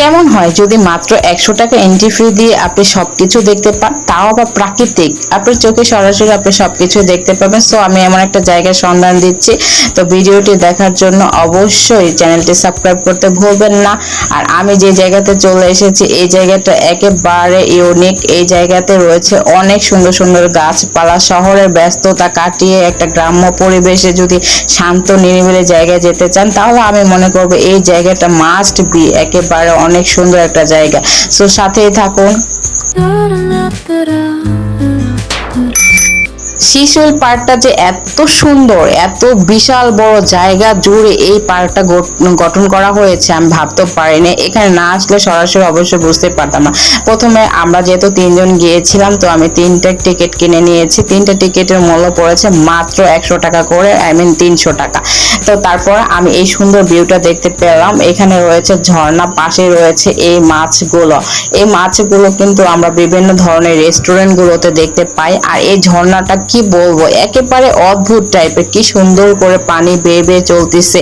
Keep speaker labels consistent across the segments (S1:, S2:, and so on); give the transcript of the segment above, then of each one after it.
S1: কেমন হয় যদি মাত্র একশো টাকা এন্ট্রি ফি দিয়ে আপনি সবকিছু দেখতে পান? তাও আবার প্রাকৃতিক। আপনার চোখে সরাসরি আপনি সবকিছু দেখতে পাবেন। সো আমি এমন একটা জায়গার সন্ধান দিচ্ছি। তো ভিডিওটি দেখার জন্য অবশ্যই চ্যানেলটি সাবস্ক্রাইব করতে ভুলবেন না। আর আমি যে জায়গাতে চলে এসেছি, এই জায়গাটা একেবারে ইউনিক এই জায়গাতে রয়েছে অনেক সুন্দর সুন্দর গাছপালা। শহরের ব্যস্ততা কাটিয়ে একটা গ্রাম্য পরিবেশে যদি শান্ত নিরিবিলি জায়গায় যেতে চান, তাহলে আমি মনে করব এই জায়গাটা মাস্ট বি একেবারে অনেক সুন্দর একটা জায়গা। সো সাথেই থাকুন। শিশুল পার্কটা যে এত সুন্দর, এত বিশাল বড় জায়গা জুড়ে এই পার্কটা গঠন করা হয়েছে, আমি ভাবতে পারিনি। এখানে না আসলে সরাসরি অবশ্যই বুঝতে পারতাম না। প্রথমে আমরা যেহেতু তিনজন গিয়েছিলাম, তো আমি তিনটা টিকিট কিনে নিয়েছি। তিনটা টিকিটের মূল্য পড়েছে মাত্র একশো টাকা করে আই মিন তিনশো টাকা। তো তারপর আমি এই সুন্দর ভিউটা দেখতে পেলাম। এখানে রয়েছে ঝর্ণা, পাশে রয়েছে এই মাছগুলো। এই মাছগুলো কিন্তু আমরা বিভিন্ন ধরনের রেস্টুরেন্টগুলোতে দেখতে পাই। আর এই ঝর্ণাটা কি বলব? একেবারে অদ্ভুত টাইপের কি সুন্দর করে পানি বেয়ে বেয়ে চলতেছে।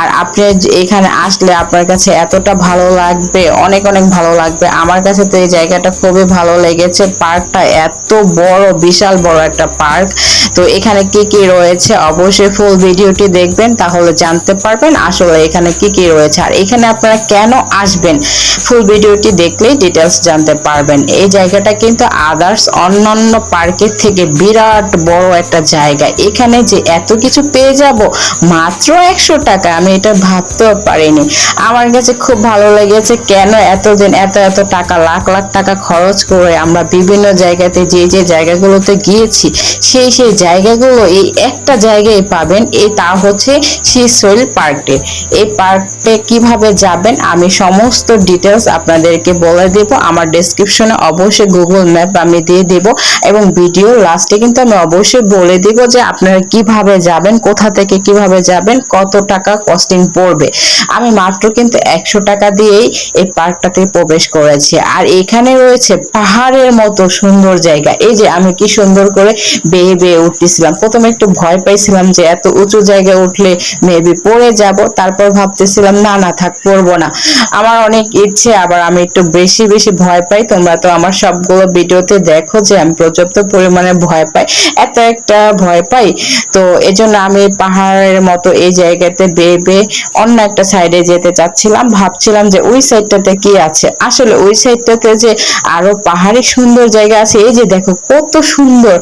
S1: আর আপনি এখানে আসলে আপনার কাছে এতটা ভালো লাগবে, অনেক অনেক ভালো লাগবে। আমার কাছে তো এই জায়গাটা খুবই ভালো লেগেছে। পার্কটা এত বড়, বিশাল বড় একটা পার্ক। তো এখানে কি কি রয়েছে অবশ্যই ফুল ভিডিওটি দেখবেন, তাহলে জানতে পারবেন আসলে এখানে কি কি রয়েছে। আর এখানে আপনারা কেন আসবেন? ফুল ভিডিওটি দেখলেই ডিটেলস জানতে পারবেন। এই জায়গাটা কিন্তু আদার্স অন্যান্য পার্কের থেকে বিরাট বড় একটা জায়গা। এখানে যে এত কিছু পেয়ে যাব, মাত্র একশো টাকা, আমি এটা ভাবতেও পারিনি। আমার কাছে খুব ভালো লেগেছে কেন এতদিন এত এত টাকা, লাখ লাখ টাকা খরচ করে আমরা বিভিন্ন জায়গাতে যে যে জায়গাগুলোতে গিয়েছি, সেই সেই জায়গাগুলো এই একটা জায়গায় পাবেন এই তা হচ্ছে সেই সোয়েল পার্কে এই পার্কে কীভাবে যাবেন, আমি সমস্ত ডিটেলস আপনাদেরকে বলে দেব। আমার ডেসক্রিপশনে অবশ্যই গুগল ম্যাপ আমি দিয়ে দেব এবং ভিডিও লাস্টে কিন্তু আমি অবশ্যই বলে দিব যে আপনারা কীভাবে যাবেন, কোথা থেকে কীভাবে যাবেন, কত টাকা কস্টিং পড়বে। আমি মাত্র কিন্তু একশো টাকা দিয়েই এই পার্কটাতে প্রবেশ করেছি। আর এখানে রয়েছে পাহাড়ের মতো সুন্দর জায়গা। এই যে আমি কি সুন্দর করে বেয়ে বেয়ে উঠতেছিলাম। প্রথমে একটু ভয় পাইছিলাম যে এত উঁচু জায়গায় উঠলে মেবি পড়ে যাব। তারপর ভাবতেছিলাম, না না, থাক, পড়ব না। আমার অনেক ইচ্ছে, আবার আমি একটু বেশি বেশি ভয় পাই। তোমরা তো আমার সবগুলো ভিডিওতে দেখো যে আমি পর্যাপ্ত পরিমাণে ভয় পাই। এত একটা ভয় পাই। তো এজন্য আমি পাহাড়ের মতো এই জায়গাতে বেয়ে বেয়ে অন্য একটা সাইডে যেতে চাচ্ছিলাম। ভাবছিলাম যে ওই সাইডটাতে কি আছে? আসলে ওই সাইডটাতে যে আরও পাহাড়ি সুন্দর জায়গা আছে, এই যে দেখো কত সুন্দর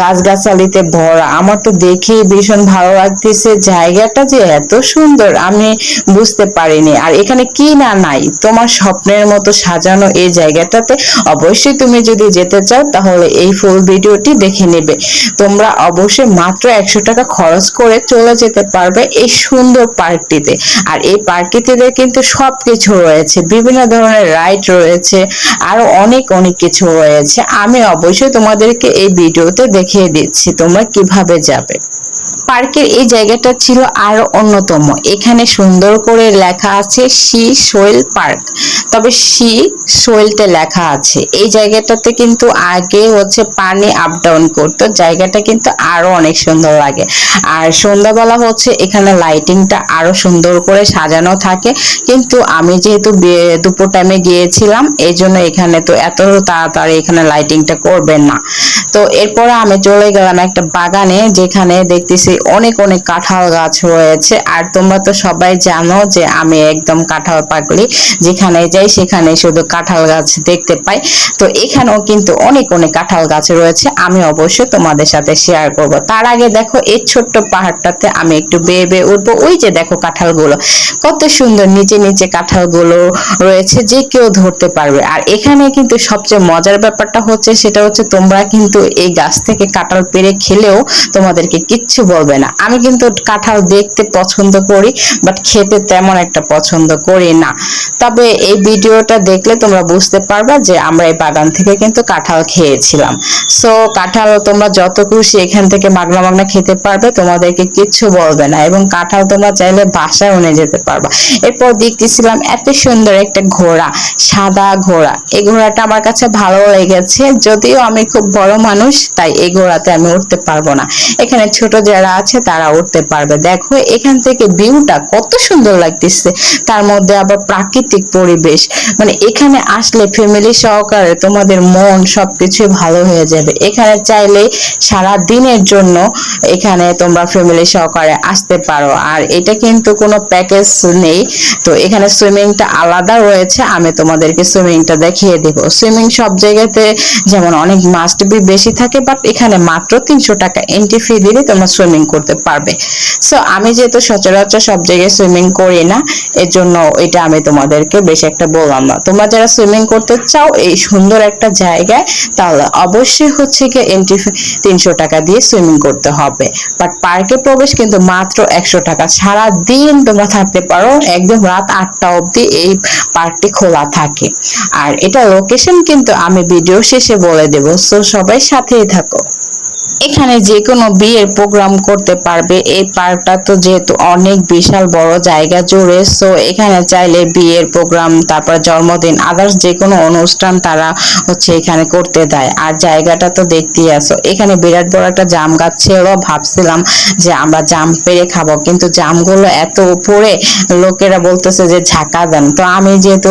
S1: গাছগাছালিতে ভরা। আমার তো দেখে ভীষণ ভালো লাগতেছে জায়গাটা যে এত সুন্দর, আমি বুঝতে পারিনি। আর এখানে কি না নাই, তোমার স্বপ্নের মতো সাজানো এই জায়গাটাতে। অবশ্যই তুমি যদি যেতে চাও, তাহলে এই ফুল ভিডিওটি দেখে নেবে। তোমরা অবশ্যই মাত্র একশো টাকা খরচ করে চলে যেতে পারবে এই সুন্দর পার্কটিতে। আর এই পার্কটিতে কিন্তু সব কিছু রয়েছে, বিভিন্ন ধরনের রাইড রয়েছে, আরও অনেক অনেক কিছু রয়েছে। আমি অবশ্যই তোমাদেরকে এই ভিডিওতে দেখিয়ে দিচ্ছি তোমরা কীভাবে যাবে। পার্কের এই জায়গাটা ছিল আরও অন্যতম। এখানে সুন্দর করে লেখা আছে শি সোয়েল পার্ক। তবে শি সোয়েলতে লেখা আছে। এই জায়গাটাতে কিন্তু আগে হচ্ছে পানি আপ ডাউন করতো। জায়গাটা কিন্তু আরও অনেক সুন্দর লাগে। আর সন্ধ্যাবেলা হচ্ছে এখানে লাইটিংটা আরও সুন্দর করে সাজানো থাকে। কিন্তু আমি যেহেতু দুপুর টাইমে গিয়েছিলাম এই জন্য এখানে তো এত তাড়াতাড়ি এখানে লাইটিংটা করবেন না। তো এরপরে আমি চলে গেলাম একটা বাগানে, যেখানে দেখতেছি অনেক অনেক কাঁঠাল গাছ রয়েছে। আর তোমরা তো সবাই জানো যে আমি একদম কাঁঠাল পাগলি। যেখানে যাই সেখানে শুধু কাঁঠাল গাছ দেখতে পাই। তো এখানেও কিন্তু অনেক অনেক কাঁঠাল গাছ রয়েছে। আমি অবশ্যই তোমাদের সাথে শেয়ার করব। তার আগে দেখো, এই ছোট্ট পাহাড়টাতে আমি একটু বেয়ে বেয়ে উঠবো। ওই যে দেখো কাঁঠালগুলো। কত সুন্দর নিচে নিচে কাঁঠালগুলো রয়েছে যে কেউ ধরতে পারবে। আর এখানে কিন্তু সবচেয়ে মজার ব্যাপারটা হচ্ছে, সেটা হচ্ছে তোমরা কিন্তু এই গাছ থেকে কাঁঠাল পেরে খেলেও তোমাদেরকে কিচ্ছু বলবে না। আমি কিন্তু কাঁঠাল দেখতে পছন্দ করি বাট খেতে তেমন একটা পছন্দ করি না। তবে এই ভিডিওটা দেখলে তোমরা বুঝতে পারবা যে আমরা এই বাগান থেকে কিন্তু কাঁঠাল খেয়েছিলাম। সো কাঁঠাল তোমরা যত খুশি এখান থেকে মাগনা মাগনা খেতে পারবে, তোমাদেরকে কিচ্ছু বলবে না এবং কাঁঠাল তোমরা চাইলে বাসায় উনে যেতে পারবা। এরপর দেখতেছিলাম এত সুন্দর একটা ঘোড়া, সাদা ঘোড়া। এই ঘোড়াটা আমার কাছে ভালো লেগেছে, যদিও আমি খুব বড় মানুষ, তাই এই ঘোড়াতে আমি উঠতে পারব না। এখানে ছোট যারা আছে, তারা উঠতে পারবে। দেখো, এখান থেকে ভিউটা কত সুন্দর লাগতেছে। তার মধ্যে আবার প্রাকৃতিক পরিবেশ। মানে এখানে আসলে ফ্যামিলি সহকারে তোমাদের মন সবকিছু ভালো হয়ে যাবে। এখানে চাইলে সারা দিনের জন্য এখানে তোমরা ফ্যামিলি সহকারে আসতে পারো। আর এটা কিন্তু কোনো প্যাকেজ নেই। তো এখানে সুইমিংটা আলাদা রয়েছে। আমি তোমাদেরকে সুইমিংটা দেখিয়ে দেব। সুইমিং সব জায়গাতে যেমন অনেক মাস্ট বি বেশি থাকে বাট এখানে মাত্র তিনশো টাকা এন্ট্রি ফি দিলে তোমরা সুইমিং করতে পারবে। সো আমি যেহেতু সচরাচর সব জায়গায় সুইমিং করি না এর জন্য এটা আমি তোমাদেরকে বেশি একটা বললাম না। তোমরা যারা সুইমিং করতে চাও এই সুন্দর একটা জায়গায়, তাহলে অবশ্যই হচ্ছে কি এন্ট্রি তিনশো টাকা দিয়ে সুইমিং করতে হবে। বাট পার্কে প্রবেশ কিন্তু মাত্র একশো টাকা সারা দিন তোমরা থাকতে পারো, একদম রাত আটটা অবধি এই পার্কটি খোলা থাকে। আর এটা লোকেশন কিন্তু আমি ভিডিও শেষে বলে দেব। সো সবাই সাথেই থাকো। এখানে যে কোনো বিয়ের প্রোগ্রাম করতে পারবে। এই পার্কটা তো যেহেতু অনেক বিশাল বড় জায়গা জুড়ে সো এখানে চাইলে বিয়ের প্রোগ্রাম তারপর জন্মদিন আদার্স যে কোনো অনুষ্ঠান তারা হচ্ছে এখানে করতে দেয়। আর জায়গাটা তো দেখতেই আসো এখানে বিরাট বড় একটা জাম গাছ ছিল, ভাবছিলাম যে আমরা জাম পেরে খাব, কিন্তু জামগুলো এত উপরে, লোকেরা বলতেছে যে ঝাঁকা দেন। তো আমি যেহেতু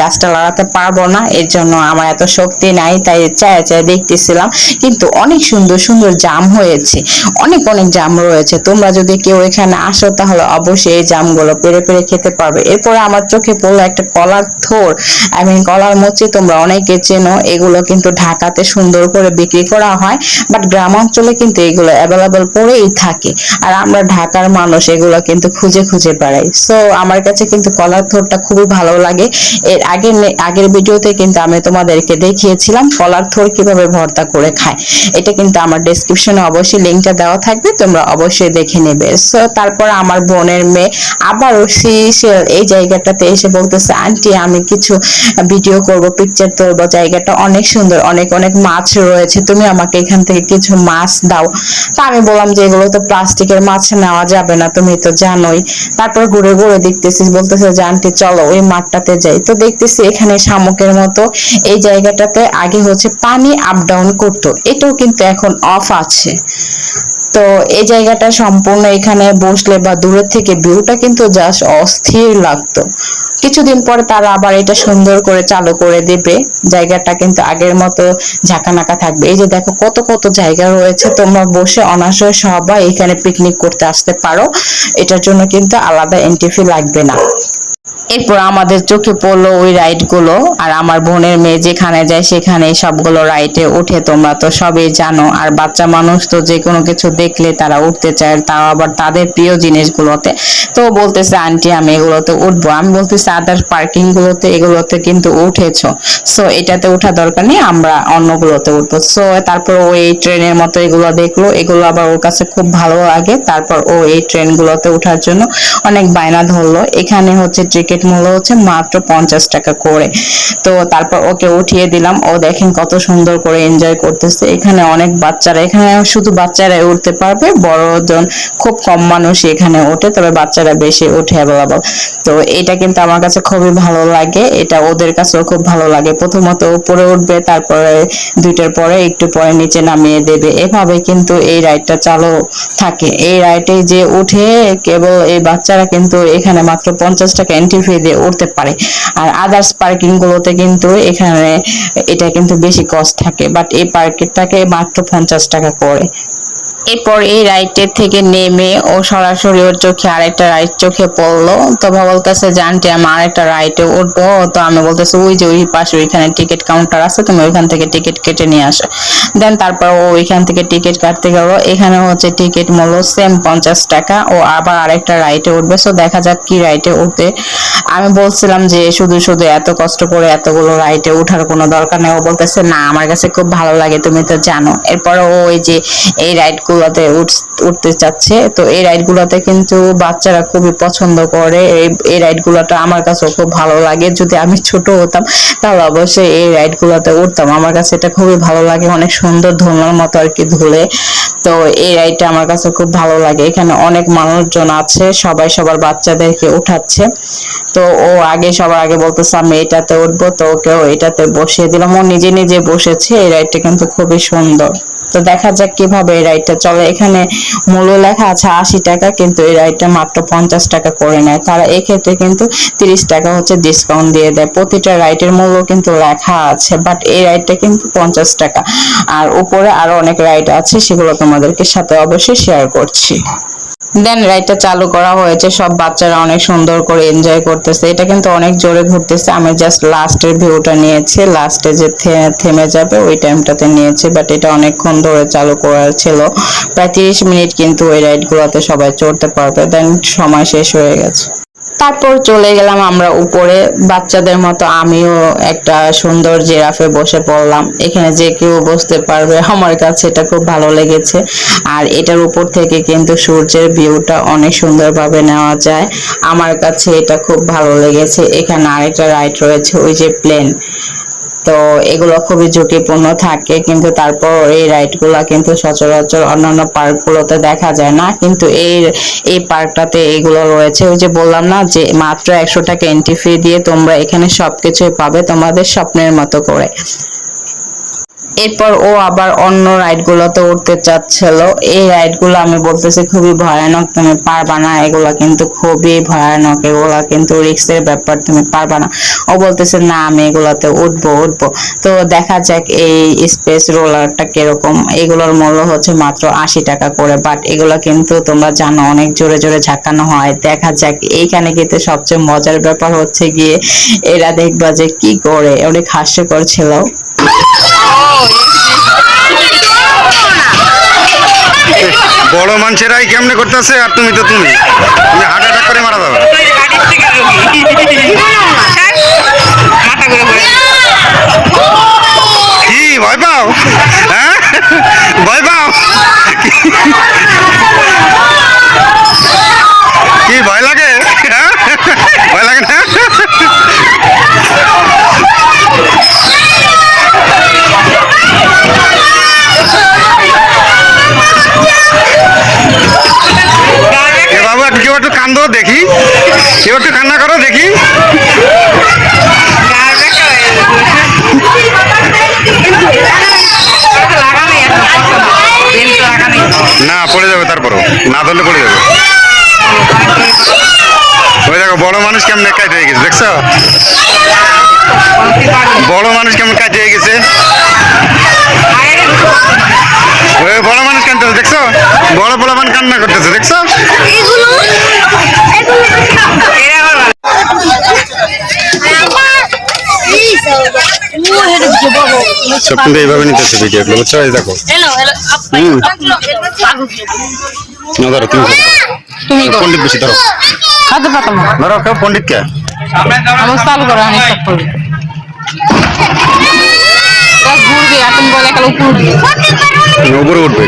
S1: গাছটা লাগাতে পারব না, এর জন্য আমার এত শক্তি নাই, তাই চায় চায় দেখতেছিলাম। কিন্তু অনেক সুন্দর সুন্দর জাম হয়েছে। অনেক অনেক জাম রয়েছে। তোমরা যদি কেউ এখানে আসো, তাহলে অবশ্যই এই জামগুলো পেরে পেরে খেতে পারবে। এরপরে আমার চোখে পড়ল একটা কলার থোর। আই মিন কলার মুচি তোমরা অনেকে চেনো। এগুলো কিন্তু ঢাকাতে সুন্দর করে বিক্রি করা হয়। বাট গ্রাম অঞ্চলে কিন্তু এগুলো অ্যাভেলেবল পড়েই থাকে। আর আমরা ঢাকার মানুষ, এগুলো কিন্তু খুঁজে খুঁজে বেড়াই। সো আমার কাছে কিন্তু কলার থোরটা খুবই ভালো লাগে। এর আগের আগের ভিডিওতে কিন্তু আমি তোমাদেরকে দেখিয়েছিলাম কলার থোর কীভাবে ভর্তা করে খায়। এটা কিন্তু আমার ডেসক্রিপশনে অবশ্যই লিঙ্কটা দেওয়া থাকবে, তোমরা অবশ্যই দেখে নেবে। সো তারপর আমার বোনের মেয়ে আবারও সিসেল এই জায়গাটাতে এসে বলতেছে, আন্টি, আমি কিছু ভিডিও করব পিকচার তুলবো। জায়গাটা অনেক সুন্দর, অনেক অনেক মাছ রয়েছে। তুমি আমাকে এখান থেকে কিছু মাছ দাও। তা আমি বললাম যে, এগুলো তো প্লাস্টিকের মাছ, নেওয়া যাবে না, তুমি তো জানোই। তারপর ঘুরে ঘুরে দেখতেছি, বলতেছে যে, আন্টি, চলো ওই মাঠটাতে যাই। তো দেখতেছি এখানে শামুকের মতো এই জায়গাটাতে আগে হচ্ছে পানি আপ ডাউন করতো। এটাও কিন্তু এখন অফ আছে। তো এই জায়গাটা সম্পূর্ণ এখানে বসলে বা দূরের থেকে ভিউটা কিন্তু জাস্ট অস্থির লাগতো। কিছুদিন পরে তারা আবার এটা সুন্দর করে চালু করে দেবে। জায়গাটা কিন্তু আগের মতো ঝাঁকানাকা থাকবে। এই যে দেখো কত কত জায়গা রয়েছে, তোমরা বসে অনাসয় সবাই এখানে পিকনিক করতে আসতে পারো। এটার জন্য কিন্তু আলাদা এন্ট্রি ফি লাগবে না। এরপর আমাদের চোখে পড়ল ওই রাইডগুলো আর আমার বোনের মেয়ে যেখানে যায় সেখানে সবগুলো রাইডে উঠে তোমরা তো সবই জানো, আর বাচ্চা মানুষ তো যে কোনো কিছু দেখলে তারা উঠতে চায় তাও আবার তাদের প্রিয় জিনিসগুলোতে। তো বলতেছে, আন্টি, আমি এগুলোতে উঠবো। আমি বলতেছি, আদার পার্কিং গুলোতে এগুলোতে কিন্তু উঠেছো। সো এটাতে ওঠা দরকার নেই, আমরা অন্যগুলোতে উঠবো। সো তারপর ও এই ট্রেনের মতো এগুলো দেখল। এগুলো আবার ওর কাছে খুব ভালো লাগে। তারপর ও এই ট্রেন গুলোতে ওঠার জন্য অনেক বায়না ধরলো। এখানে হচ্ছে টিকিট মূল্য হচ্ছে মাত্র পঞ্চাশ টাকা করে। তো তারপর ওকে উঠিয়ে দিলাম। ও দেখেন কত সুন্দর করে এনজয় করতেছে। এখানে অনেক বাচ্চারা, এখানে শুধু বাচ্চারাই উঠতে পারবে, বড়জন খুব কম মানুষ এখানে ওঠে, তবে বাচ্চারা বেশি ওঠে অ্যাভেলেবল তো এটা কিন্তু আমার কাছে খুবই ভালো লাগে। এটা ওদের কাছেও খুব ভালো লাগে। প্রথমত উপরে উঠবে, তারপরে দুইটার পরে একটু পরে নিচে নামিয়ে দেবে। এভাবে কিন্তু এই রাইডটা চালু থাকে। এই রাইডে যে উঠে, কেবল এই বাচ্চারা কিন্তু এখানে মাত্র পঞ্চাশ টাকা এন্ট্রি ফি দিয়ে উঠতে পারে। আর আদার্স পার্কিং গুলোতে কিন্তু এখানে এটা কিন্তু বেশি কস্ট থাকে বাট এই পার্কেরটাকে মাত্র পঞ্চাশ টাকা করে। এরপর এই রাইটের থেকে নেমে ও সরাসরি ওর চোখে আরেকটা রাইট চোখে পড়ল। তো বলতেছে যে আন্টি আমি আরেকটা রাইটে উঠবো। তো আমি বলতেছি, ওই যে ওই পাশে ওইখানে টিকিট কাউন্টার আছে, তুমি ওইখান থেকে টিকিট কেটে নিয়ে আসো। দেন তারপর ও ওইখান থেকে টিকিট কাটতে গেলো। এখানে হচ্ছে টিকিট মূল্য সেম পঞ্চাশ টাকা। ও আবার আরেকটা রাইটে উঠবে। সো দেখা যাক কি রাইটে উঠতে আমি বলছিলাম যে, শুধু শুধু এত কষ্ট করে এতগুলো রাইটে উঠার কোনো দরকার নেই। ও বলতেছে, না, আমার কাছে খুব ভালো লাগে, তুমি তো জানো। এরপর ও ওই যে এই রাইড গুলোতে উঠতে চাচ্ছে। তো এই রাইড গুলোতে কিন্তু বাচ্চারা খুবই পছন্দ করে। এই রাইড গুলোটা আমার কাছেও খুব ভালো লাগে। যদি আমি ছোট হতাম, তাহলে অবশ্যই এই রাইড গুলোতে উঠতাম। আমার কাছে এটা খুবই ভালো লাগে, অনেক সুন্দর ধুলার মতো আর কি ধুলে। তো এই রাইডটা আমার কাছে খুব ভালো লাগে। এখানে অনেক মানুষজন আছে, সবাই সবার বাচ্চাদেরকে উঠাচ্ছে। তো ও আগে, সবার আগে বলতেছে, আমি এটাতে উঠবো তো ওকেও এটাতে বসিয়ে দিলাম। ও নিজে নিজে বসেছে। এই রাইডটা কিন্তু খুবই সুন্দর। তো দেখা যাক কীভাবে এই রাইডটা চলে। এখানে মূল্য লেখা আছে আশি টাকা, কিন্তু এই রাইডটা মাত্র পঞ্চাশ টাকা করে নেয়। তারা এক্ষেত্রে কিন্তু তিরিশ টাকা হচ্ছে ডিসকাউন্ট দিয়ে দেয়। প্রতিটা রাইডের মূল্য কিন্তু লেখা আছে বাট এই রাইডটা কিন্তু পঞ্চাশ টাকা। আর উপরে আরও অনেক রাইড আছে, সেগুলো তোমাদেরকে সাথে অবশ্যই শেয়ার করছি। দেন রাইডটা চালু করা হয়েছে। সব বাচ্চারা অনেক সুন্দর করে এনজয় করতেছে। এটা কিন্তু অনেক জোরে ঘুরতেছে। আমি জাস্ট লাস্টের ভিউটা নিয়েছি। লাস্টে যে থেমে যাবে, ওই টাইমটাতে নিয়েছি। বাট এটা অনেকক্ষণ ধরে চালু করার ছিল। প্রায় তিরিশ মিনিট কিন্তু ওই রাইডগুলোতে সবাই চড়তে পারবে। দেন সময় শেষ হয়ে গেছে। তারপর চলে গেলাম আমরা উপরে। বাচ্চাদের মতো আমিও একটা সুন্দর জেরাফে বসে পড়লাম। এখানে যে কেউ বসতে পারবে, আমার কাছে এটা খুব ভালো লেগেছে। আর এটার উপর থেকে কিন্তু সূর্যের ভিউটা অনেক সুন্দরভাবে নেওয়া যায়। আমার কাছে এটা খুব ভালো লেগেছে। এখানে আরেকটা রাইড রয়েছে, ওই যে প্লেন। তো এগুলো খুবই ঝুঁকিপূর্ণ থাকে, কিন্তু তারপর এই রাইড রাইডগুলো কিন্তু সচরাচর অন্যান্য পার্ক গুলোতে দেখা যায় না। কিন্তু এই এই পার্কটাতে এগুলো রয়েছে। ওই যে বললাম না যে মাত্র একশো টাকা এন্ট্রি ফি দিয়ে তোমরা এখানে সবকিছুই পাবে তোমাদের স্বপ্নের মতো করে। এরপর ও আবার অন্য রাইড গুলোতে উঠতে চাচ্ছিল। এই রাইডগুলো আমি বলতেছি খুবই ভয়ানক, তুমি পারবা না, এগুলা কিন্তু খুবই ভয়ানক, এগুলা কিন্তু রিস্কের ব্যাপার, তুমি পারবা না। ও বলতেছে, না, আমি এগুলাতে উঠবো উঠবো। তো দেখা যাক এই স্পেস রোলারটা কীরকম। এগুলোর মূল্য হচ্ছে মাত্র আশি টাকা করে, বাট এগুলো কিন্তু তোমরা জানো, অনেক জোরে জোরে ঝাঁকানো হয়। দেখা যাক, এইখানে কিন্তু সবচেয়ে মজার ব্যাপার হচ্ছে গিয়ে এরা দেখবা যে কি করে, অনেক হাস্যকর ছিল।
S2: বড় মানুষেরাই কেমনে করতেছে আর তুমি তো তুমি। তুমি হার্ট অ্যাটাক করে মারা যাবে। কি, ভয় পাও? হ্যাঁ? ভয় পাও? কি, ভয় লাগে? হ্যাঁ? ভয় লাগে না? কেউ একটু করো, দেখি। না, পড়ে যাবে তারপরও। না ধরলে পড়ে যাবে। ওই দেখো, বড় মানুষ কেমন কাজ হয়ে গেছে, দেখছ? বড় মানুষ কেমন কাজ হয়ে গেছে। ওই বড় মানুষ কান্দতেছে দেখছ? বড় বড় মানুষ কান্না করতেছে, দেখছ? সব কিন্তু এইভাবে নিতেছে ভিডিওগুলো বুঝছ? এই দেখো। হুম। না ধরো তুমি
S1: তুমি
S2: পণ্ডিত বেশি ধরো।
S1: হাতে পাতাম
S2: ধরো কেউ পণ্ডিত কে?
S1: আমার চালু করো আমি স্টার্ট করব। জাস্ট ঘুরবে এখন বলে কালো উপর
S2: উপরে উঠবে।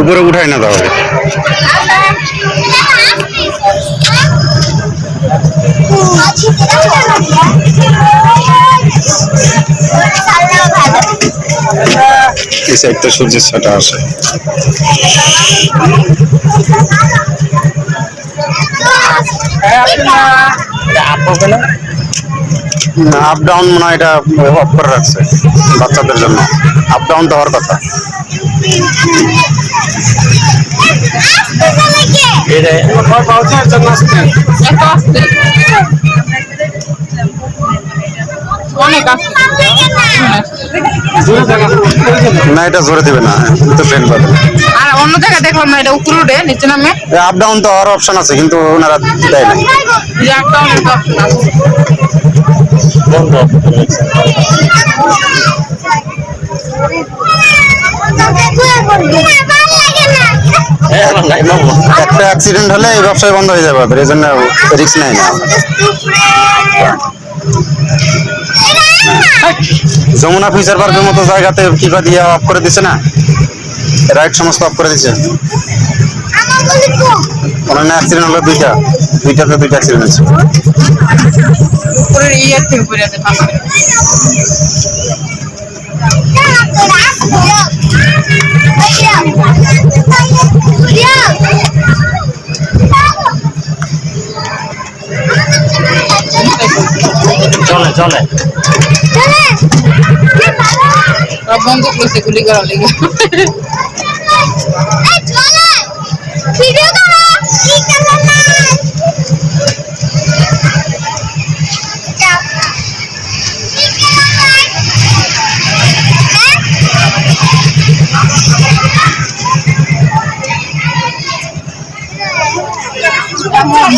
S2: উপরে উঠাই না তাহলে। সাইডটা সূর্যের ছাটা আসে। আপ ডাউন মনে হয় এটা অফ করে রাখছে বাচ্চাদের জন্য। আপ ডাউন
S1: আসতে আসতে
S2: না এটা জোরে দিবে না পাবে।
S1: আর অন্য জায়গায় দেখলাম না এটা উপর উঠে নিচে নামে।
S2: আপ ডাউন তো হওয়ার অপশন আছে কিন্তু ওনারা দেয় না।
S1: আছে।
S2: একটা অ্যাক্সিডেন্ট হলে এই ব্যবসায় বন্ধ হয়ে যাবে এই জন্য রিস্ক নেয় না যমুনা ফিউচার পার্কের মতো জায়গাতে কিবা দিয়ে অফ করে দিছে না? রাইড সমস্ত অফ করে দিছে? ওখানে অ্যাক্সিডেন্ট হলো দুইটা। দুইটাতে দুইটা অ্যাক্সিডেন্ট হয়েছে।
S1: উপরের ইয়ে থেকে পড়ে আছে পাশে।
S2: চলো
S3: চলে।
S1: সব বন্ধ করছে গুলি করা লেগে।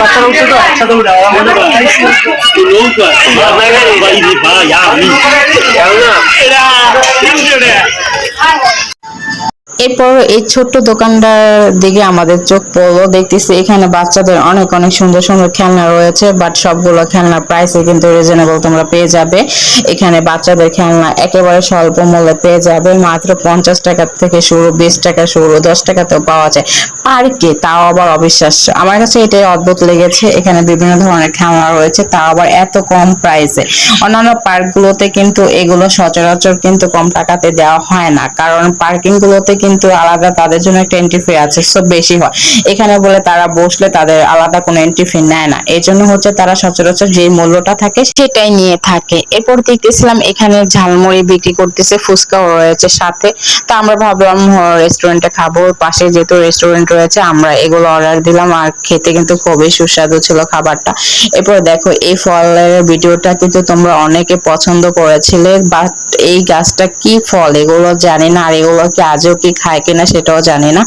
S3: বাচ্চারা উঠছে তো একসাথে উঠে নৌকা
S1: এরপর এই ছোট্ট দোকানটার দিকে আমাদের চোখ পড়ল, দেখতেছি এখানে বাচ্চাদের অনেক অনেক সুন্দর সুন্দর খেলনা রয়েছে বাট সবগুলো খেলনা প্রাইসে কিন্তু রিজনেবল তোমরা পেয়ে যাবে। এখানে বাচ্চাদের খেলনা একেবারে স্বল্প মূল্যে পেয়ে যাবে, মাত্র পঞ্চাশ টাকা থেকে শুরু, বিশ টাকা শুরু, দশ টাকাতেও পাওয়া যায়। পার্কে তাও আবার অবিশ্বাস্য। আমার কাছে এটাই অদ্ভুত লেগেছে, এখানে বিভিন্ন ধরনের খেলনা রয়েছে, তাও আবার এত কম প্রাইসে অন্যান্য পার্কগুলোতে কিন্তু এগুলো সচরাচর কিন্তু কম টাকাতে দেওয়া হয় না, কারণ পার্কিং গুলোতে কিন্তু আলাদা তাদের জন্য একটা এন্ট্রি ফি আছে সব বেশি হয়। এখানে বলে তারা বসলে তাদের আলাদা কোনো এন্ট্রি ফি নেয় না। এই জন্য হচ্ছে তারা সচরাচর যে মূল্যটা থাকে সেটাই নিয়ে থাকে। এরপর দেখতেছিলাম এখানে ঝালমুড়ি বিক্রি করতেছে, ফুচকাও রয়েছে সাথে। তো আমরা ভাবলাম রেস্টুরেন্টে খাব। পাশে যেহেতু রেস্টুরেন্ট রয়েছে, আমরা এগুলো অর্ডার দিলাম আর খেতে কিন্তু খুবই সুস্বাদু ছিল খাবারটা। এরপর দেখো, এই ফলের ভিডিওটা কিন্তু তোমরা অনেকে পছন্দ করেছিলে বাট এই গাছটা কি ফল? এগুলো জানি না, আর এগুলো কি আজও কি খায় কিনা সেটাও জানি না।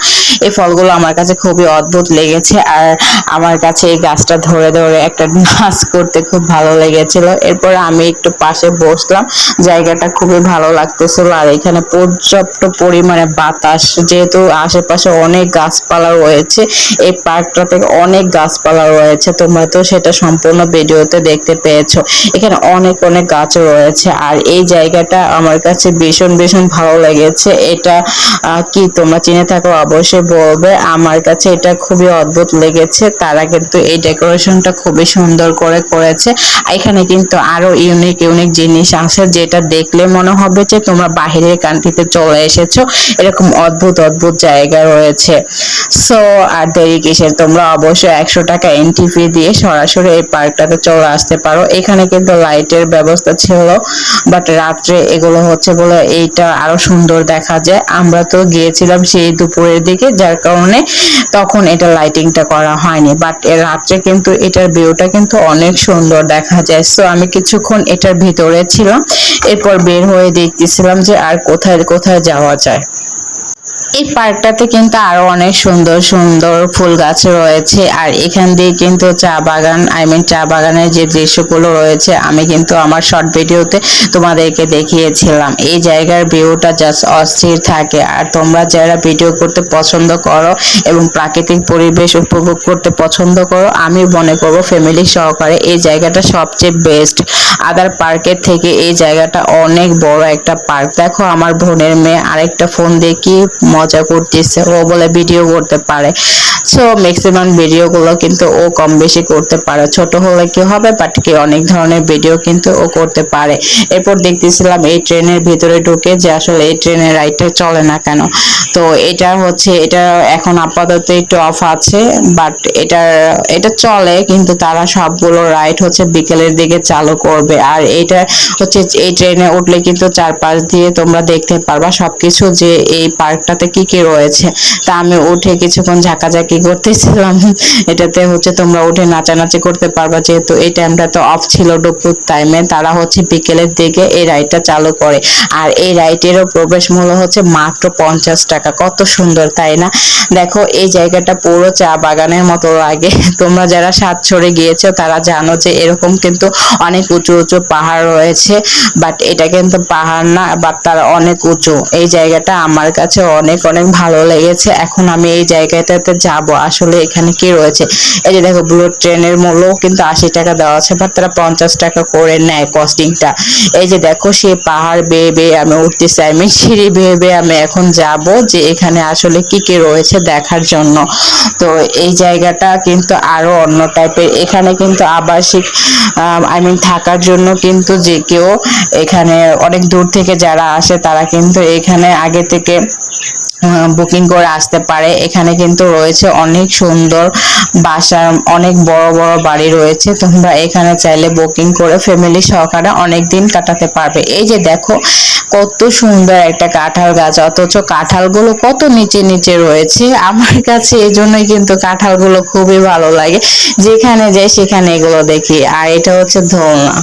S1: এই ফলগুলো আমার কাছে খুবই অদ্ভুত লেগেছে আর আমার কাছে এই গাছটা ধরে ধরে একটা নাচ করতে খুব ভালো লেগেছিল। এরপর আমি একটু পাশে বসলাম, জায়গাটা খুবই ভালো লাগতেছিল আর এখানে পর্যাপ্ত পরিমাণে বাতাস, যেহেতু আশেপাশে অনেক গাছপালা রয়েছে, এই পার্কটাতে অনেক গাছপালা রয়েছে, তোমরা তো সেটা সম্পূর্ণ ভিডিওতে দেখতে পেয়েছ। এখানে অনেক অনেক গাছ রয়েছে আর এই জায়গাটা আমার কাছে ভীষণ ভীষণ ভালো লেগেছে। এটা কি তোমরা চিনে থাকো, অবশ্যই বলবে। আমার কাছে এটা খুবই অদ্ভুত লেগেছে। তারা কিন্তু এই ডেকোরেশনটা খুবই সুন্দর করে করেছে। এখানে কিন্তু আরও ইউনিক ইউনিক জিনিস আছে যেটা দেখলে মনে হবে যে তোমরা বাহিরের কান্ট্রিতে চলে এসেছ। এরকম অদ্ভুত অদ্ভুত জায়গা রয়েছে। সো আর দেরি কিসের? তোমরা অবশ্যই একশো টাকা এন্ট্রি ফি দিয়ে সরাসরি এই পার্কটাতে চলে আসতে পারো। এখানে কিন্তু লাইটের ব্যবস্থা ছিল বাট রাত্রে এগুলো হচ্ছে বলে এইটা আরও সুন্দর দেখা যায়। আমরা তো গিয়েছিলাম সেই দুপুরের দিকে, যার কারণে তখন এটা লাইটিংটা করা হয়নি। বাট রাত্রে কিন্তু এটার ভিউটা কিন্তু অনেক সুন্দর দেখা যায়। সো আমি কিছুক্ষণ এটার ভিতরে ছিলাম। এরপর বের হয়ে দেখতেছিলাম যে আর কোথায় কোথায় যাওয়া যায়। এই পার্কটাতে কিন্তু আরও অনেক সুন্দর সুন্দর ফুল গাছ রয়েছে। আর এখান দিয়ে কিন্তু চা বাগান আই মিন চা বাগানের যে দৃশ্যগুলো রয়েছে, আমি কিন্তু আমার শর্ট ভিডিওতে তোমাদেরকে দেখিয়েছিলাম। এই জায়গার ভিউটা জাস্ট অস্থির থাকে। আর তোমরা যারা ভিডিও করতে পছন্দ করো এবং প্রাকৃতিক পরিবেশ উপভোগ করতে পছন্দ করো, আমি মনে করব ফ্যামিলি সহকারে এই জায়গাটা সবচেয়ে বেস্ট আদার পার্কের থেকে এই জায়গাটা অনেক বড় একটা পার্ক। দেখো আমার বোনের মেয়ে আরেকটা ফোন দিয়ে কি মজা করতেছে, ও বলে ভিডিও করতে পারে। সো ম্যাক্সিমাম ভিডিওগুলো কিন্তু ও কম বেশি করতে পারে। ছোট হলে কি হবে? বাট কি অনেক ধরনের ভিডিও কিন্তু ও করতে পারে। এরপর দেখতেছিলাম এই ট্রেনের ভিতরে ঢুকে যে আসলে এই ট্রেনের রাইডটা চলে না কেন। তো এটা হচ্ছে, এটা এখন আপাতত একটু অফ আছে বাট এটা এটা চলে, কিন্তু তারা সবগুলো রাইড হচ্ছে বিকেলের দিকে চালু করবে। আর এটা হচ্ছে, এই ট্রেনে উঠলে কিন্তু চারপাশ দিয়ে তোমরা দেখতে পারবা সবকিছু যে এই পার্কটাতে কি কি রয়েছে? তা আমি উঠে কিছুক্ষণ ঝাঁকাঝাঁকি করতেছিলাম। এটাতে হচ্ছে তোমরা উঠে নাচানাচি করতে পারবা, যেহেতু এই টাইমটা তো অফ ছিল দুপুর টাইমে তারা হচ্ছে বিকেলের দিকে এই রাইডটা চালু করে। আর এই রাইডেরও প্রবেশ মূল্য হচ্ছে মাত্র পঞ্চাশ টাকা। কত সুন্দর, তাই না? দেখো, এই জায়গাটা পুরো চা বাগানের মতো লাগে। তোমরা যারা সাত ছড়ে গিয়েছো, তারা জানো যে এরকম কিন্তু অনেক উঁচু উঁচু পাহাড় রয়েছে। বাট এটা কিন্তু পাহাড় না বাট তারা অনেক উঁচু। এই জায়গাটা আমার কাছে অনেক অনেক ভালো লেগেছে। এখন আমি এই জায়গাটাতে যাব। আসলে এখানে কি রয়েছে? এই যে দেখো বুলেট ট্রেনের মূল্য কিন্তু আশি টাকা দেওয়া আছে বাট তারা পঞ্চাশ টাকা করে নেয় কস্টিংটা এই যে দেখো, সে পাহাড় বেয়ে বেয়ে আমি উঠতেছি আমি সিঁড়ি বেয়ে বেয়ে আমি এখন যাব যে এখানে আসলে কি কি রয়েছে দেখার জন্য। তো এই জায়গাটা কিন্তু আরও অন্য টাইপের এখানে কিন্তু আবাসিক আই মিন থাকার জন্য কিন্তু যে কেউ এখানে অনেক দূর থেকে যারা আসে, তারা কিন্তু এখানে আগে থেকে বুকিং করে আসতে পারে। এখানে কিন্তু রয়েছে অনেক সুন্দর বাসার, অনেক বড় বড় বাড়ি রয়েছে। তোমরা এখানে চাইলে বুকিং করে ফ্যামিলি সহকারে অনেক দিন কাটাতে পারবে। এই যে দেখো, কত সুন্দর একটা কাঁঠাল গাছ, অথচ কাঁঠালগুলো কত নিচে নিচে রয়েছে। আমার কাছে এই জন্যই কিন্তু কাঁঠালগুলো খুবই ভালো লাগে। যেখানে যাই সেখানে এগুলো দেখি। আর এটা হচ্ছে দোলনা।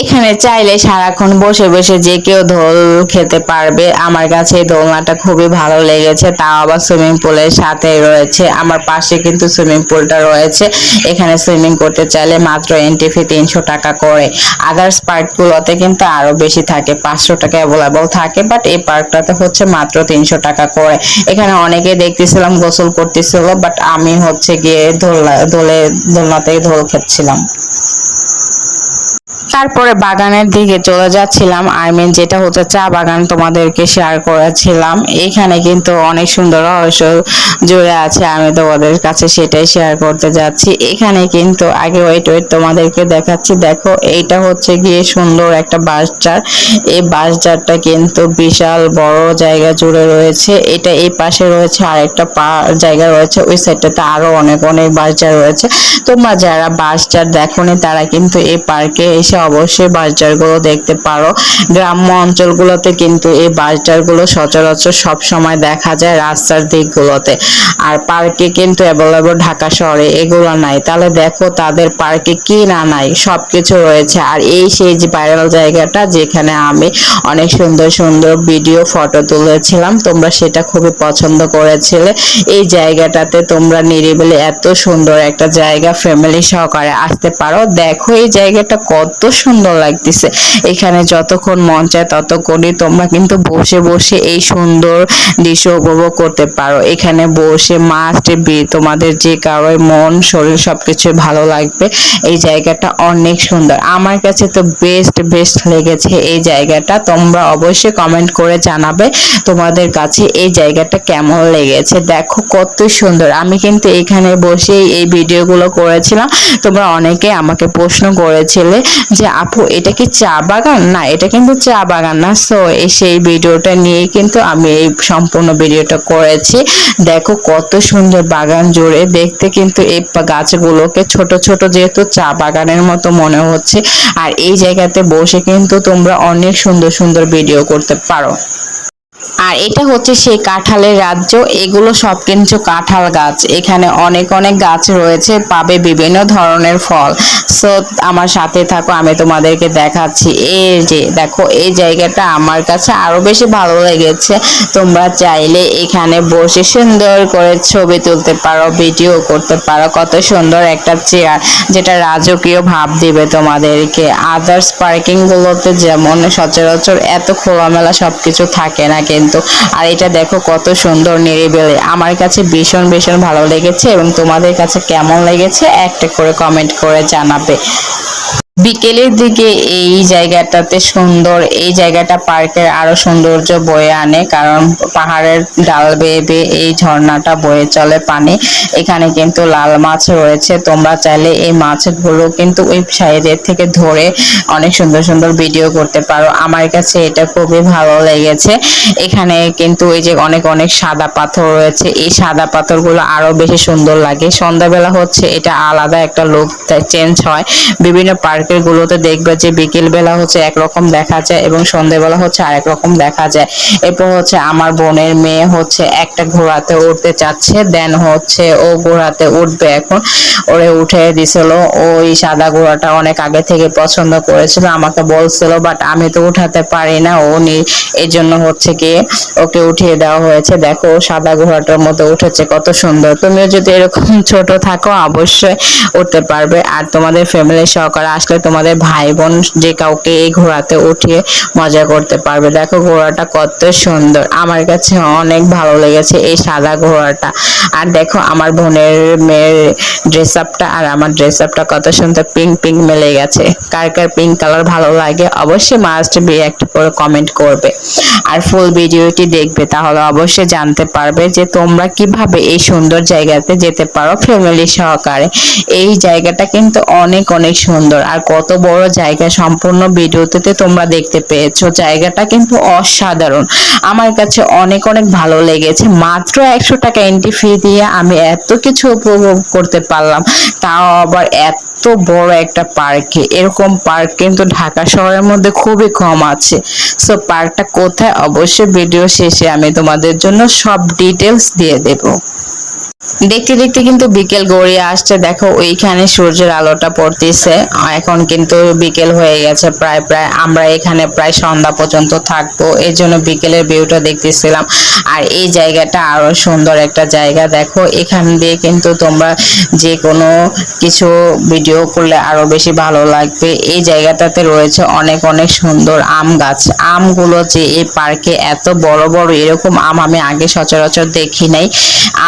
S1: এখানে চাইলে সারাক্ষণ বসে বসে যে কেউ দোল খেতে পারবে। আমার কাছে এই দোলনাটা খুবই ভালো লেগেছে, তাও আবার সুইমিং পুলের সাথে রয়েছে। আমার পাশে কিন্তু সুইমিং পুলটা রয়েছে। এখানে সুইমিং করতে চাইলে মাত্র এন্ট্রি ফি তিনশো টাকা করে। আদার্স পার্কগুলোতে কিন্তু আরও বেশি থাকে, পাঁচশো টাকা অ্যাভেলেবল থাকে বাট এই পার্কটাতে হচ্ছে মাত্র তিনশো টাকা করে। এখানে অনেকে দেখতেছিলাম, গোসল করতেছিল বাট আমি হচ্ছে গিয়ে দোলনা, দোলে দোলনাতেই দোল খেচ্ছিলাম তারপরে বাগানের দিকে চলে যাচ্ছিলাম। আই মিন যেটা হচ্ছে চা বাগান তোমাদেরকে শেয়ার করেছিলাম। এখানে কিন্তু অনেক সুন্দর রহস্য জুড়ে আছে, আমি তোমাদের কাছে সেটাই শেয়ার করতে যাচ্ছি। এখানে কিন্তু, আগে ওয়েট ওয়েট তোমাদেরকে দেখাচ্ছি। দেখো, এইটা হচ্ছে গিয়ে সুন্দর একটা বাসচার এই বাসচারটা কিন্তু বিশাল বড় জায়গা জুড়ে রয়েছে। এটা এই পাশে রয়েছে আরেকটা পা, জায়গা রয়েছে। ওই সাইডটাতে আরও অনেক অনেক বাসচার রয়েছে। তোমরা যারা বাসচার দেখোনি, তারা কিন্তু এই পার্কে এসে অবশ্যই বাসচারগুলো দেখতে পারো। গ্রাম্য অঞ্চলগুলোতে কিন্তু এই বাসচারগুলো সচরাচর সব সময় দেখা যায় রাস্তার দিকগুলোতে। আর পার্কে কিন্তু অ্যাভেলেবল ঢাকা শহরে এগুলো নাই। তাহলে দেখো তাদের পার্কে কি না নাই, সবকিছু রয়েছে। আর এই সেই যে ভাইরাল জায়গাটা যেখানে আমি অনেক সুন্দর সুন্দর ভিডিও ফটো তুলেছিলাম, তোমরা সেটা খুবই পছন্দ করেছিলে। এই জায়গাটাতে তোমরা নিরিবিলি এত সুন্দর একটা জায়গা ফ্যামিলি সহকারে আসতে পারো। দেখো এই জায়গাটা কত সুন্দর লাগতেছে। এখানে যতক্ষণ মন চায় ততক্ষণই তোমরা কিন্তু বসে বসে এই সুন্দর দৃশ্য উপভোগ করতে পারো। এখানে বসে মাস্ট বি তোমাদের যে কারোর মন, শরীর সবকিছু ভালো লাগবে। এই জায়গাটা অনেক সুন্দর। আমার কাছে তো বেস্ট বেস্ট লেগেছে এই জায়গাটা। তোমরা অবশ্যই কমেন্ট করে জানাবে তোমাদের কাছে এই জায়গাটা কেমন লেগেছে। দেখো কত সুন্দর। আমি কিন্তু এখানে বসেই এই ভিডিওগুলো করেছিলাম। তোমরা অনেকে আমাকে প্রশ্ন করেছিলে যে আপু, এটা কি চা বাগান? না, এটা কিন্তু চা বাগান না। সো সেই ভিডিওটা নিয়ে কিন্তু আমি এই সম্পূর্ণ ভিডিওটা করেছি। দেখো কত সুন্দর বাগান জুড়ে। দেখতে কিন্তু এই গাছগুলোকে ছোট ছোট যেহেতু চা বাগানের মতো মনে হচ্ছে। আর এই জায়গাতে বসে কিন্তু তোমরা অনেক সুন্দর সুন্দর ভিডিও করতে পারো। আর এটা হচ্ছে সেই কাঁঠালের রাজ্য। এগুলো সব কিন্তু কাঁঠাল গাছ। এখানে অনেক অনেক গাছ রয়েছে, পাবে বিভিন্ন ধরনের ফল। সো আমার সাথে থাকো, আমি তোমাদেরকে দেখাচ্ছি। এই যে, দেখো, এই জায়গাটা আমার কাছে আরও বেশি ভালো লেগেছে। তোমরা চাইলে এখানে বসে সুন্দর করে ছবি তুলতে পারো, ভিডিও করতে পারো। কত সুন্দর একটা চেয়ার, যেটা রাজকীয় ভাব দিবে তোমাদেরকে। আদার্স পার্কিং গুলোতে যেমন সচরাচর এত খোলামেলা সবকিছু থাকে না কিন্তু। আর এটা দেখো কত সুন্দর নিরিবিলি আমার কাছে ভীষণ ভীষণ ভালো লেগেছে এবং তোমাদের কাছে কেমন লেগেছে, একটা করে কমেন্ট করে জানাবে। বিকেলের দিকে এই জায়গাটাতে সুন্দর, এই জায়গাটা পার্কের আরও সৌন্দর্য বয়ে আনে, কারণ পাহাড়ের ডাল বেয়ে বেয়ে এই ঝর্ণাটা বয়ে চলে পানি। এখানে কিন্তু লাল মাছ রয়েছে, তোমরা চাইলে এই মাছগুলো কিন্তু ওই সাইডের থেকে ধরে অনেক সুন্দর সুন্দর ভিডিও করতে পারো। আমার কাছে এটা খুবই ভালো লেগেছে। এখানে কিন্তু ওই যে অনেক অনেক সাদা পাথর রয়েছে, এই সাদা পাথরগুলো আরও বেশি সুন্দর লাগে। সন্ধ্যাবেলা হচ্ছে, এটা আলাদা একটা লুক চেঞ্জ হয়। বিভিন্ন পার্কের গুলোতে দেখবে যে বিকেল বেলা হচ্ছে একরকম দেখা যায় এবং সন্ধ্যেবেলা হচ্ছে আরেক রকম দেখা যায়। এরপর হচ্ছে আমার বোনের মেয়ে হচ্ছে একটা ঘোড়াতে উঠতে চাচ্ছে দেন হচ্ছে ও ঘোড়াতে উঠবে এখন। ওরে উঠে দিছিল, ওই সাদা ঘোড়াটা অনেক আগে থেকে পছন্দ করেছিল, আমাকে বলছিল বাট আমি তো উঠাতে পারি না, ও এই জন্য হচ্ছে কি ওকে উঠিয়ে দেওয়া হয়েছে। দেখো সাদা ঘোড়াটার মতো উঠেছে, কত সুন্দর। তুমিও যদি এরকম ছোট থাকো, অবশ্যই উঠতে পারবে। আর তোমাদের ফ্যামিলি সহকারে আসলে আসলে তোমাদের ভাই বোন যে কাউকে এই ঘোড়াতে উঠিয়ে মজা করতে পারবে। দেখো ঘোড়াটা কত সুন্দর। আমার কাছে অনেক ভালো লেগেছে এই সাদা ঘোড়াটা। আর দেখো আমার বোনের মেয়ের ড্রেস আপটা আর আমার ড্রেস আপটা কত সুন্দর পিঙ্ক পিঙ্ক মিলে গেছে। কার কার পিঙ্ক কালার ভালো লাগে অবশ্যই মাস্ট বি একটা করে কমেন্ট করবে। আর ফুল ভিডিওটি দেখবে, তাহলে অবশ্যই জানতে পারবে যে তোমরা কীভাবে এই সুন্দর জায়গাতে যেতে পারো ফ্যামিলি সহকারে। এই জায়গাটা কিন্তু অনেক অনেক সুন্দর। আর কত বড় জায়গা সম্পূর্ণ ভিডিওতে তোমরা দেখতে পেয়েছ। জায়গাটা কিন্তু অসাধারণ। আমার কাছে অনেক অনেক ভালো লেগেছে। মাত্র একশো টাকা এন্ট্রি ফি দিয়ে আমি এত কিছু উপভোগ করতে পারলাম। তাও আবার এত বড় একটা পার্কে এরকম পার্ক কিন্তু ঢাকা শহরের মধ্যে খুবই কম আছে। সো পার্কটা কোথায়? অবশ্যই ভিডিও শেষে আমি তোমাদের জন্য সব ডিটেলস দিয়ে দেবো। দেখতে দেখতে কিন্তু বিকেল গড়িয়ে আসছে। দেখো, ওইখানে সূর্যের আলোটা পড়তেছে। এখন কিন্তু বিকেল হয়ে গেছে, প্রায় প্রায় আমরা এখানে প্রায় সন্ধ্যা পর্যন্ত থাকব। এই জন্য বিকেলের ভিউটা দেখতেছিলাম। আর এই জায়গাটা আরও সুন্দর একটা জায়গা। দেখো, এখান দিয়ে কিন্তু তোমরা যে কোনো কিছু ভিডিও করলে আরও বেশি ভালো লাগবে। এই জায়গাটাতে রয়েছে অনেক অনেক সুন্দর আম গাছ। আমগুলো যে এই পার্কে এত বড় বড়, এরকম আম আমি আগে সচরাচর দেখি নাই।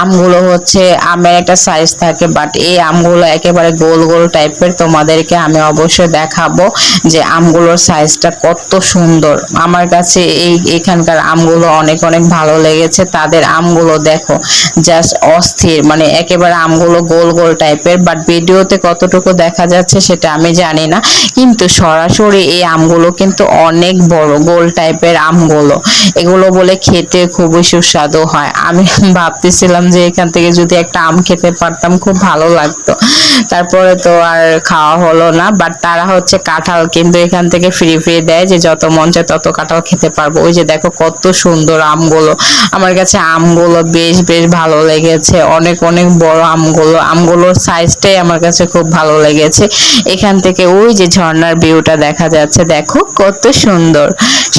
S1: আমগুলো হচ্ছে আমের একটা সাইজ থাকে বাট এই আমগুলো একেবারে গোল গোল টাইপের তোমাদেরকে আমি অবশ্যই দেখাবো যে আমগুলোর সাইজটা কত সুন্দর। আমার কাছে এই এখানকার আমগুলো অনেক অনেক ভালো লেগেছে। তাদের আমগুলো দেখো জাস্ট অস্থির মানে একেবারে আমগুলো গোল গোল টাইপের বাট ভিডিওতে কতটুকু দেখা যাচ্ছে সেটা আমি জানি না। কিন্তু সরাসরি এই আমগুলো কিন্তু অনেক বড় গোল টাইপের আমগুলো। এগুলো বলে খেতে খুবই সুস্বাদু হয়। আমি ভাবতেছিলাম যে এখান থেকে যদি একটা আম খেতে পারতাম, খুব ভালো লাগতো। তারপরে তো আর খাওয়া হলো না বাট তারা হচ্ছে কাঁঠাল কিন্তু এখান থেকে ফ্রি ফ্রি দেয় যে যত মন চায় তত কাঁঠাল খেতে পারব। ওই যে দেখো কত সুন্দর আমগুলো। আমার কাছে আমগুলো বেশ বেশ ভালো লেগেছে। অনেক অনেক বড় আমগুলো। আমগুলোর সাইজটাই আমার কাছে খুব ভালো লেগেছে। এখান থেকে ওই যে ঝর্ণার ভিউটা দেখা যাচ্ছে, দেখো কত সুন্দর।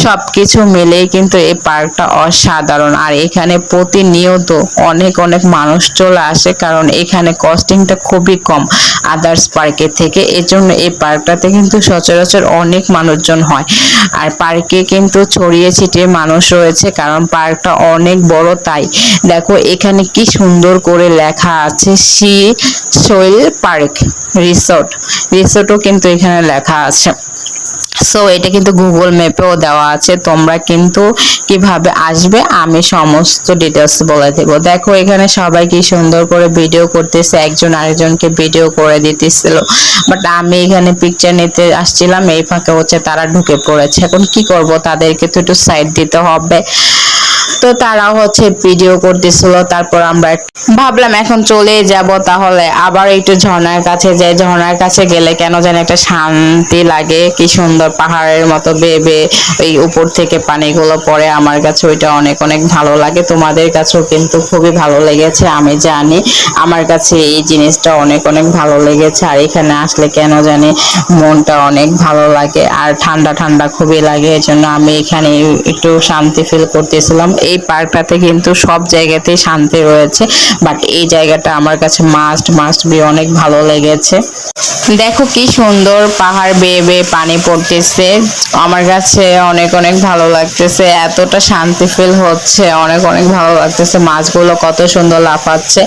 S1: সবকিছু মিলেই কিন্তু এই পার্কটা অসাধারণ। আর এখানে প্রতিনিয়ত অনেক অনেক মানুষ চলে আসে, কারণ এখানে কস্টিংটা খুবই কম আদার্স পার্কের থেকে। এর জন্য এই পার্কটাতে কিন্তু সচরাচর অনেক মানুষজন হয়। আর পার্কে কিন্তু ছড়িয়ে ছিটিয়ে মানুষ রয়েছে, কারণ পার্কটা অনেক বড় তাই। দেখো, এখানে কি সুন্দর করে লেখা আছে সি সোয়েল পার্ক রিসোর্ট রিসোর্টও কিন্তু এখানে লেখা আছে। সো এটা কিন্তু গুগল ম্যাপেও দেওয়া আছে। তোমরা কিন্তু কীভাবে আসবে, আমি সমস্ত ডিটেলস বলে দেব। দেখো, এখানে সবাই কি সুন্দর করে ভিডিও করতেছে। একজন আরেকজনকে ভিডিও করে দিতেছিল। বাট আমি এখানে পিকচার নিতে আসছিলাম, এই ফাঁকে হচ্ছে তারা ঢুকে পড়েছে। এখন কি করব? তাদেরকে তো একটু সাইড দিতে হবে। তো তারা হচ্ছে ভিডিও করতেছিল, তারপর আমরা ভাবলাম এখন চলে যাব, তাহলে আবার একটু ঝর্ণার কাছে যাই। ঝর্ণার কাছে গেলে কেন যেন একটা শান্তি লাগে, কি সুন্দর পাহাড়ের মতো বেয়ে ওই উপর থেকে পানিগুলো পড়ে। আমার কাছে ওইটা অনেক অনেক ভালো লাগে, তোমাদের কাছেও কিন্তু খুবই ভালো লেগেছে, আমি জানি। আমার কাছে এই জিনিসটা অনেক অনেক ভালো লেগেছে, আর এখানে আসলে কেন জানি মনটা অনেক ভালো লাগে, আর ঠান্ডা ঠান্ডা খুবই লাগে এই জন্য আমি এখানে একটু শান্তি ফিল করতেছিলাম। এই পার্কটাতে কিন্তু সব জায়গাতেই শান্তি রয়েছে। বাট এই জায়গাটা আমার কাছে মাস্ট মাস্ট বি অনেক ভালো লেগেছে। দেখো কি সুন্দর পাহাড় বেয়ে বেয়ে পানি পড়তেছে। আমার কাছে অনেক অনেক ভালো লাগতেছে। এতটা শান্তি ফিল হচ্ছে। অনেক অনেক ভালো লাগতেছে। মাছগুলো কত সুন্দর লাফাচ্ছে।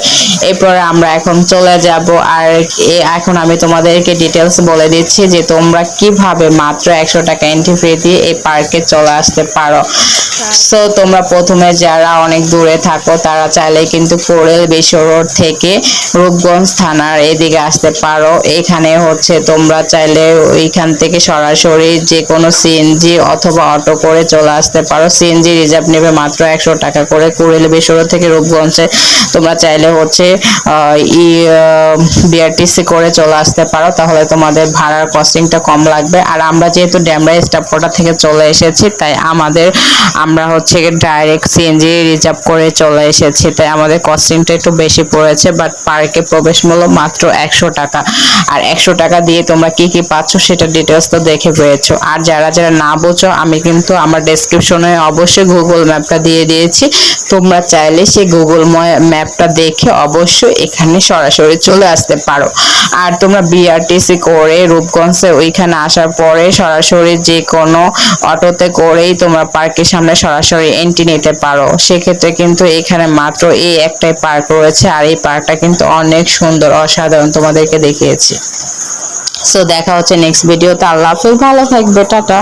S1: এরপরে আমরা এখন চলে যাব। আর এখন আমি তোমাদেরকে ডিটেলস বলে দিচ্ছি যে তোমরা কীভাবে মাত্র একশো টাকা এন্ট্রি ফি দিয়ে এই পার্কে চলে আসতে পারো। সো তোমরা প্রথমে যারা অনেক দূরে থাকো, তারা চাইলে কিন্তু কোরেল বিশ্ব রোড থেকে রূপগঞ্জ থানার এদিকে আসতে পারো। এখানে হচ্ছে তোমরা চাইলে ওইখান থেকে সরাসরি যে কোনো সিএনজি অথবা অটো করে চলে আসতে পারো। সিএনজি রিজার্ভ নেবে মাত্র একশো টাকা করে। কোরেল বিশ্ব রোড থেকে রূপগঞ্জে তোমরা চাইলে হচ্ছে ই বিআরটিসি করে চলে আসতে পারো। তাহলে তোমাদের ভাড়ার কস্টিংটা কম লাগবে। আর আমরা যেহেতু ড্যামরা স্টাফ কোটা থেকে চলে এসেছি, তাই আমাদের, আমরা হচ্ছে ডাইরেক্ট সিএনজি রিজার্ভ করে চলে এসেছি, তাই আমাদের কস্টিংটা একটু বেশি পড়েছে বাট পার্কে প্রবেশ মূল্য মাত্র একশো টাকা। আর একশো টাকা দিয়ে তোমরা কি কি পাচ্ছ সেটা ডিটেলস তো দেখে পেয়েছ। আর যারা যারা না বোঝো, আমি কিন্তু আমার ডেসক্রিপশনে অবশ্যই গুগল ম্যাপটা দিয়ে দিয়েছি। তোমরা চাইলে সেই গুগল ম্যাপটা দেখে অবশ্যই এখানে সরাসরি চলে আসতে পারো। আর তোমরা বিআরটিসি করে রূপগঞ্জে ওইখানে আসার পরে সরাসরি যে কোনো অটোতে করেই তোমরা পার্কের সামনে সরাসরি এন্ট্রি নিতে পারো। সেক্ষেত্রে কিন্তু এখানে মাত্র এই একটাই পার্ক রয়েছে আর এই পার্কটা কিন্তু অনেক সুন্দর, অসাধারণ তোমাদেরকে দেখিয়েছি। সো দেখা হচ্ছে নেক্সট ভিডিওতে আল্লাহ হাফিজ, ভালো থাকবে, টাটা।